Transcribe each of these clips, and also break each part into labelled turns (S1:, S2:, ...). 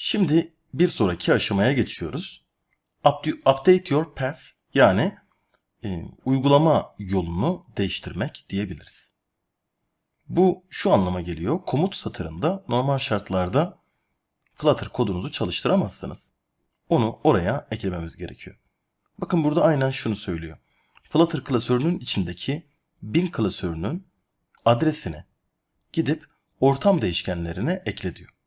S1: Şimdi bir sonraki aşamaya geçiyoruz. Upd- Update your path yani e, uygulama yolunu değiştirmek diyebiliriz. Bu şu anlama geliyor. Komut satırında normal şartlarda Flutter kodunuzu çalıştıramazsınız. Onu oraya eklememiz gerekiyor. Bakın burada aynen şunu söylüyor. Flutter klasörünün içindeki bin klasörünün adresini gidip ortam değişkenlerine ekle diyor.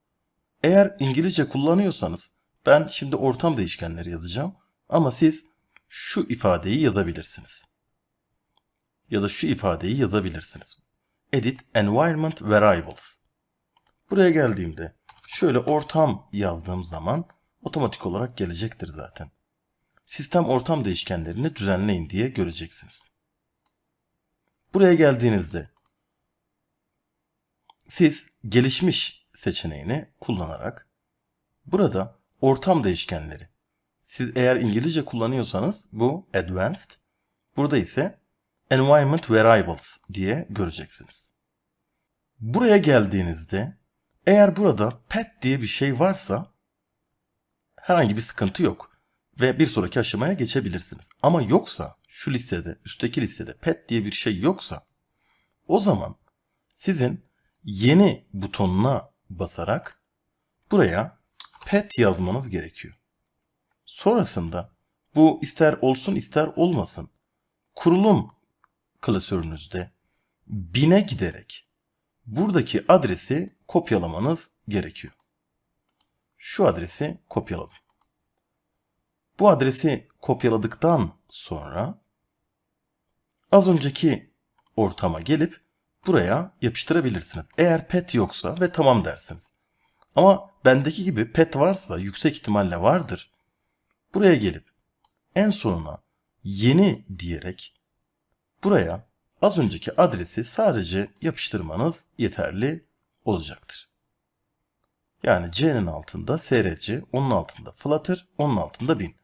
S1: Eğer İngilizce kullanıyorsanız ben şimdi ortam değişkenleri yazacağım ama siz şu ifadeyi yazabilirsiniz. Ya da şu ifadeyi yazabilirsiniz. Edit environment variables. Buraya geldiğimde şöyle ortam yazdığım zaman otomatik olarak gelecektir zaten. Sistem ortam değişkenlerini düzenleyin diye göreceksiniz. Buraya geldiğinizde siz gelişmiş seçeneğini kullanarak burada ortam değişkenleri siz eğer İngilizce kullanıyorsanız bu advanced burada ise environment variables diye göreceksiniz. Buraya geldiğinizde eğer burada pet diye bir şey varsa herhangi bir sıkıntı yok ve bir sonraki aşamaya geçebilirsiniz. Ama yoksa şu listede, üstteki listede pet diye bir şey yoksa o zaman sizin yeni butonuna basarak buraya pet yazmanız gerekiyor. Sonrasında bu ister olsun ister olmasın kurulum klasörünüzde bine giderek buradaki adresi kopyalamanız gerekiyor. Şu adresi kopyaladım. Bu adresi kopyaladıktan sonra az önceki ortama gelip buraya yapıştırabilirsiniz. Eğer pet yoksa ve tamam dersiniz. Ama bendeki gibi pet varsa yüksek ihtimalle vardır. Buraya gelip en sonuna yeni diyerek buraya az önceki adresi sadece yapıştırmanız yeterli olacaktır. Yani C'nin altında SRC, onun altında Flutter, onun altında bin.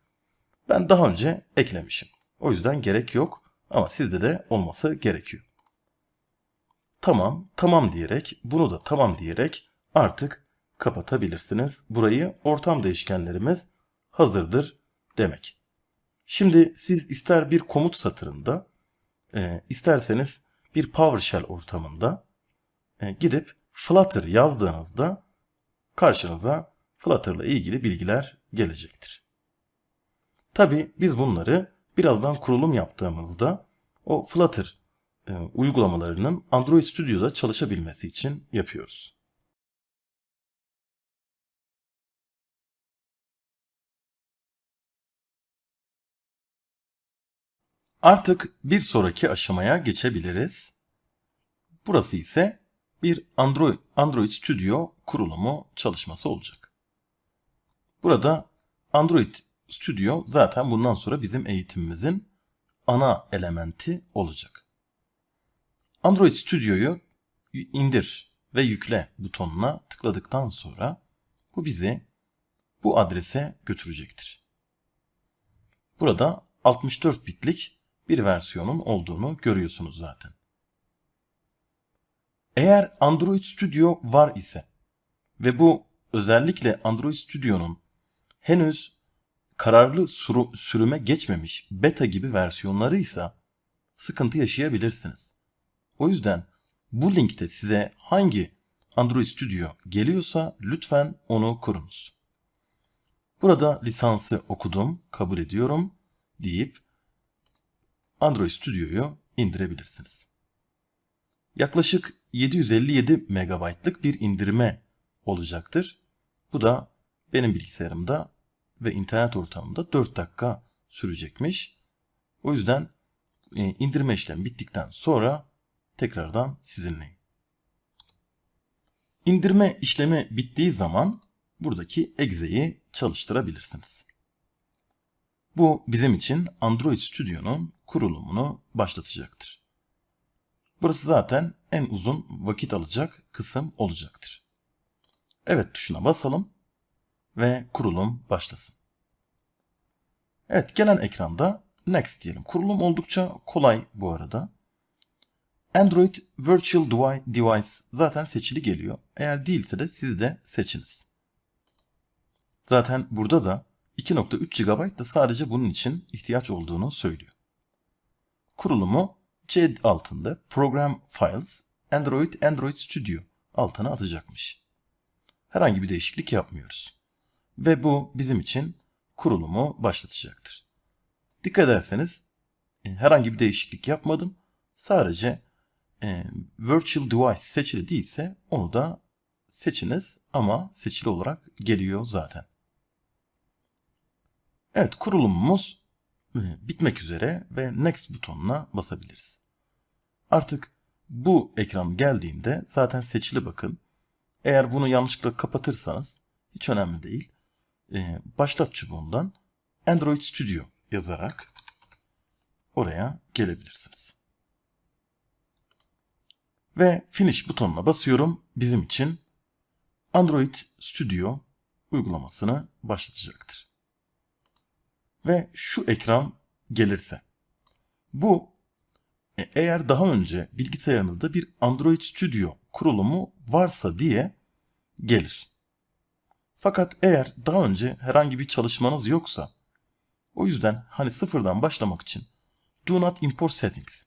S1: Ben daha önce eklemişim. O yüzden gerek yok ama sizde de olması gerekiyor. Tamam, tamam diyerek, bunu da tamam diyerek artık kapatabilirsiniz. Burayı ortam değişkenlerimiz hazırdır demek. Şimdi siz ister bir komut satırında, e, isterseniz bir PowerShell ortamında e, gidip Flutter yazdığınızda karşınıza Flutter ile ilgili bilgiler gelecektir. Tabi biz bunları birazdan kurulum yaptığımızda o Flutter e, uygulamalarının Android Studio'da çalışabilmesi için yapıyoruz. Artık bir sonraki aşamaya geçebiliriz. Burası ise bir Android, Android Studio kurulumu çalışması olacak. Burada Android Studio zaten bundan sonra bizim eğitimimizin ana elementi olacak. Android Studio'yu indir ve yükle butonuna tıkladıktan sonra bu bizi bu adrese götürecektir. Burada 64 bitlik bir versiyonun olduğunu görüyorsunuz zaten. Eğer Android Studio var ise ve bu özellikle Android Studio'nun henüz kararlı sürüme geçmemiş beta gibi versiyonlarıysa sıkıntı yaşayabilirsiniz. O yüzden bu linkte size hangi Android Studio geliyorsa lütfen onu kurunuz. Burada lisansı okudum, kabul ediyorum deyip Android Studio'yu indirebilirsiniz. Yaklaşık 757 MB'lık bir indirme olacaktır. Bu da benim bilgisayarımda ve internet ortamında 4 dakika sürecekmiş. O yüzden e, indirme işlemi bittikten sonra tekrardan sizinleyim. İndirme işlemi bittiği zaman buradaki egze'yi çalıştırabilirsiniz. Bu bizim için Android Studio'nun kurulumunu başlatacaktır. Burası zaten en uzun vakit alacak kısım olacaktır. Evet tuşuna basalım ve kurulum başlasın. Evet gelen ekranda Next diyelim. Kurulum oldukça kolay bu arada. Android Virtual Device zaten seçili geliyor. Eğer değilse de siz de seçiniz. Zaten burada da 2.3 GB da sadece bunun için ihtiyaç olduğunu söylüyor. Kurulumu C altında Program Files Android Android Studio altına atacakmış. Herhangi bir değişiklik yapmıyoruz. Ve bu bizim için kurulumu başlatacaktır. Dikkat ederseniz e, herhangi bir değişiklik yapmadım. Sadece e, Virtual Device seçili değilse onu da seçiniz ama seçili olarak geliyor zaten. Evet kurulumumuz e, bitmek üzere ve Next butonuna basabiliriz. Artık bu ekran geldiğinde zaten seçili bakın. Eğer bunu yanlışlıkla kapatırsanız hiç önemli değil. Ee, başlat çubuğundan Android Studio yazarak oraya gelebilirsiniz. Ve Finish butonuna basıyorum. Bizim için Android Studio uygulamasını başlatacaktır. Ve şu ekran gelirse. Bu e, eğer daha önce bilgisayarınızda bir Android Studio kurulumu varsa diye gelir. Fakat eğer daha önce herhangi bir çalışmanız yoksa o yüzden hani sıfırdan başlamak için Do not import settings.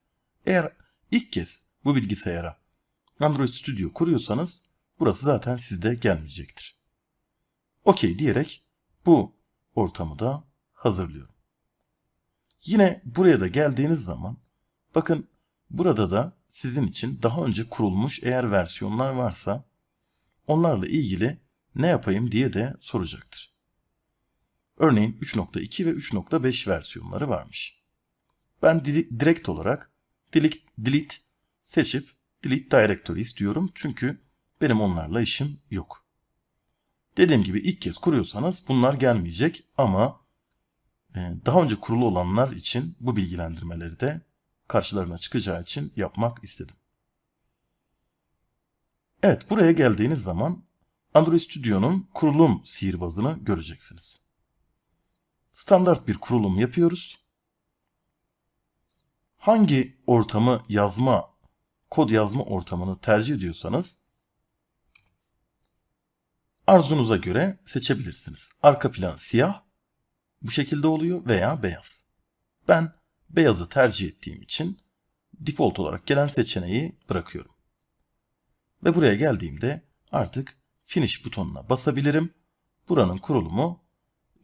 S1: Eğer ilk kez bu bilgisayara Android Studio kuruyorsanız burası zaten sizde gelmeyecektir. OK diyerek bu ortamı da hazırlıyorum. Yine buraya da geldiğiniz zaman bakın burada da sizin için daha önce kurulmuş eğer versiyonlar varsa onlarla ilgili ne yapayım diye de soracaktır. Örneğin 3.2 ve 3.5 versiyonları varmış. Ben direkt olarak delete, delete seçip delete directory istiyorum çünkü benim onlarla işim yok. Dediğim gibi ilk kez kuruyorsanız bunlar gelmeyecek ama e, daha önce kurulu olanlar için bu bilgilendirmeleri de karşılarına çıkacağı için yapmak istedim. Evet buraya geldiğiniz zaman Android Studio'nun kurulum sihirbazını göreceksiniz. Standart bir kurulum yapıyoruz. Hangi ortamı yazma, kod yazma ortamını tercih ediyorsanız arzunuza göre seçebilirsiniz. Arka plan siyah bu şekilde oluyor veya beyaz. Ben beyazı tercih ettiğim için default olarak gelen seçeneği bırakıyorum. Ve buraya geldiğimde artık Finish butonuna basabilirim. Buranın kurulumu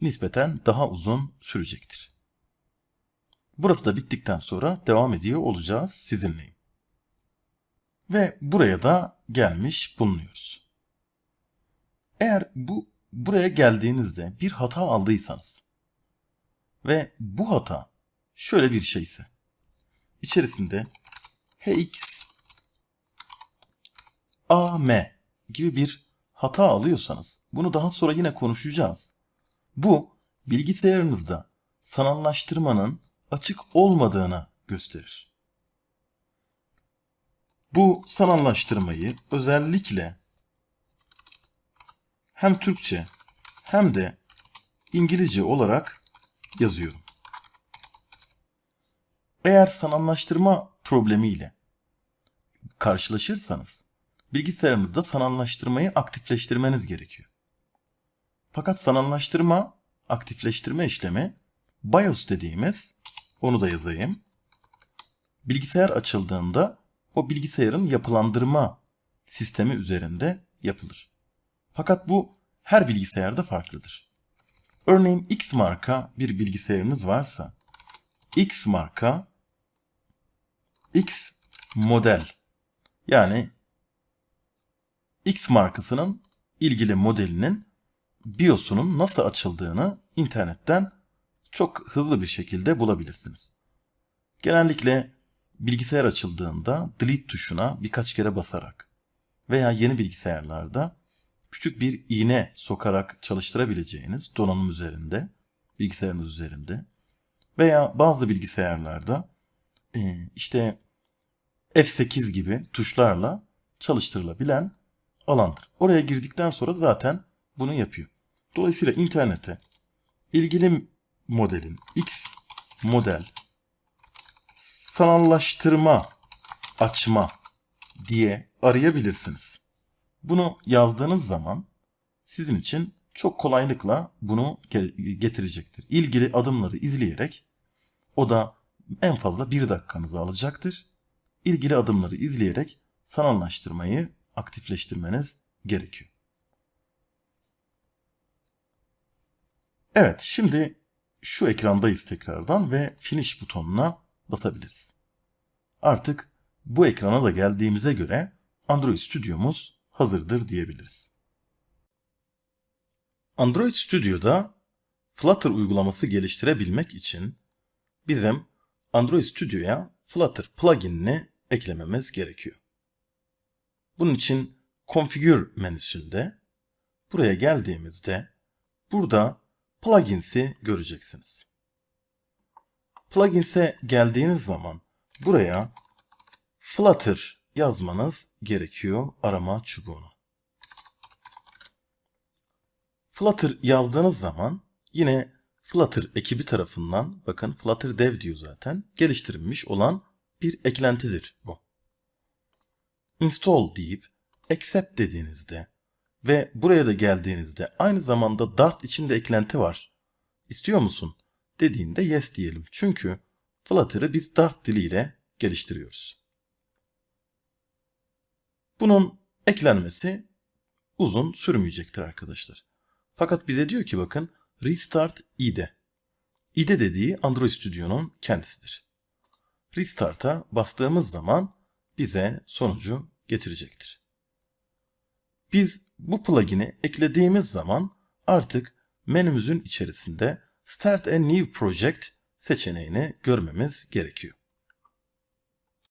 S1: nispeten daha uzun sürecektir. Burası da bittikten sonra devam ediyor olacağız sizinleyim. Ve buraya da gelmiş bulunuyoruz. Eğer bu buraya geldiğinizde bir hata aldıysanız ve bu hata şöyle bir şeyse içerisinde hx am gibi bir hata alıyorsanız bunu daha sonra yine konuşacağız. Bu bilgisayarınızda sanallaştırmanın açık olmadığını gösterir. Bu sanallaştırmayı özellikle hem Türkçe hem de İngilizce olarak yazıyorum. Eğer sanallaştırma problemiyle karşılaşırsanız bilgisayarınızda sanallaştırmayı aktifleştirmeniz gerekiyor. Fakat sanallaştırma, aktifleştirme işlemi BIOS dediğimiz, onu da yazayım. Bilgisayar açıldığında o bilgisayarın yapılandırma sistemi üzerinde yapılır. Fakat bu her bilgisayarda farklıdır. Örneğin X marka bir bilgisayarınız varsa X marka X model yani X markasının ilgili modelinin BIOS'unun nasıl açıldığını internetten çok hızlı bir şekilde bulabilirsiniz. Genellikle bilgisayar açıldığında delete tuşuna birkaç kere basarak veya yeni bilgisayarlarda küçük bir iğne sokarak çalıştırabileceğiniz donanım üzerinde, bilgisayarınız üzerinde veya bazı bilgisayarlarda işte F8 gibi tuşlarla çalıştırılabilen alandır. Oraya girdikten sonra zaten bunu yapıyor. Dolayısıyla internete ilgili modelin X model sanallaştırma açma diye arayabilirsiniz. Bunu yazdığınız zaman sizin için çok kolaylıkla bunu ge- getirecektir. İlgili adımları izleyerek o da en fazla bir dakikanızı alacaktır. İlgili adımları izleyerek sanallaştırmayı aktifleştirmeniz gerekiyor. Evet, şimdi şu ekrandayız tekrardan ve finish butonuna basabiliriz. Artık bu ekrana da geldiğimize göre Android Studio'muz hazırdır diyebiliriz. Android Studio'da Flutter uygulaması geliştirebilmek için bizim Android Studio'ya Flutter pluginini eklememiz gerekiyor. Bunun için Configure menüsünde buraya geldiğimizde burada plugins'i göreceksiniz. Plugins'e geldiğiniz zaman buraya Flutter yazmanız gerekiyor arama çubuğuna. Flutter yazdığınız zaman yine Flutter ekibi tarafından bakın Flutter Dev diyor zaten geliştirilmiş olan bir eklentidir bu. Install deyip accept dediğinizde ve buraya da geldiğinizde aynı zamanda Dart içinde eklenti var. İstiyor musun? Dediğinde yes diyelim. Çünkü Flutter'ı biz Dart diliyle geliştiriyoruz. Bunun eklenmesi uzun sürmeyecektir arkadaşlar. Fakat bize diyor ki bakın Restart IDE. IDE dediği Android Studio'nun kendisidir. Restart'a bastığımız zaman bize sonucu getirecektir. Biz bu plugin'i eklediğimiz zaman artık menümüzün içerisinde Start a New Project seçeneğini görmemiz gerekiyor.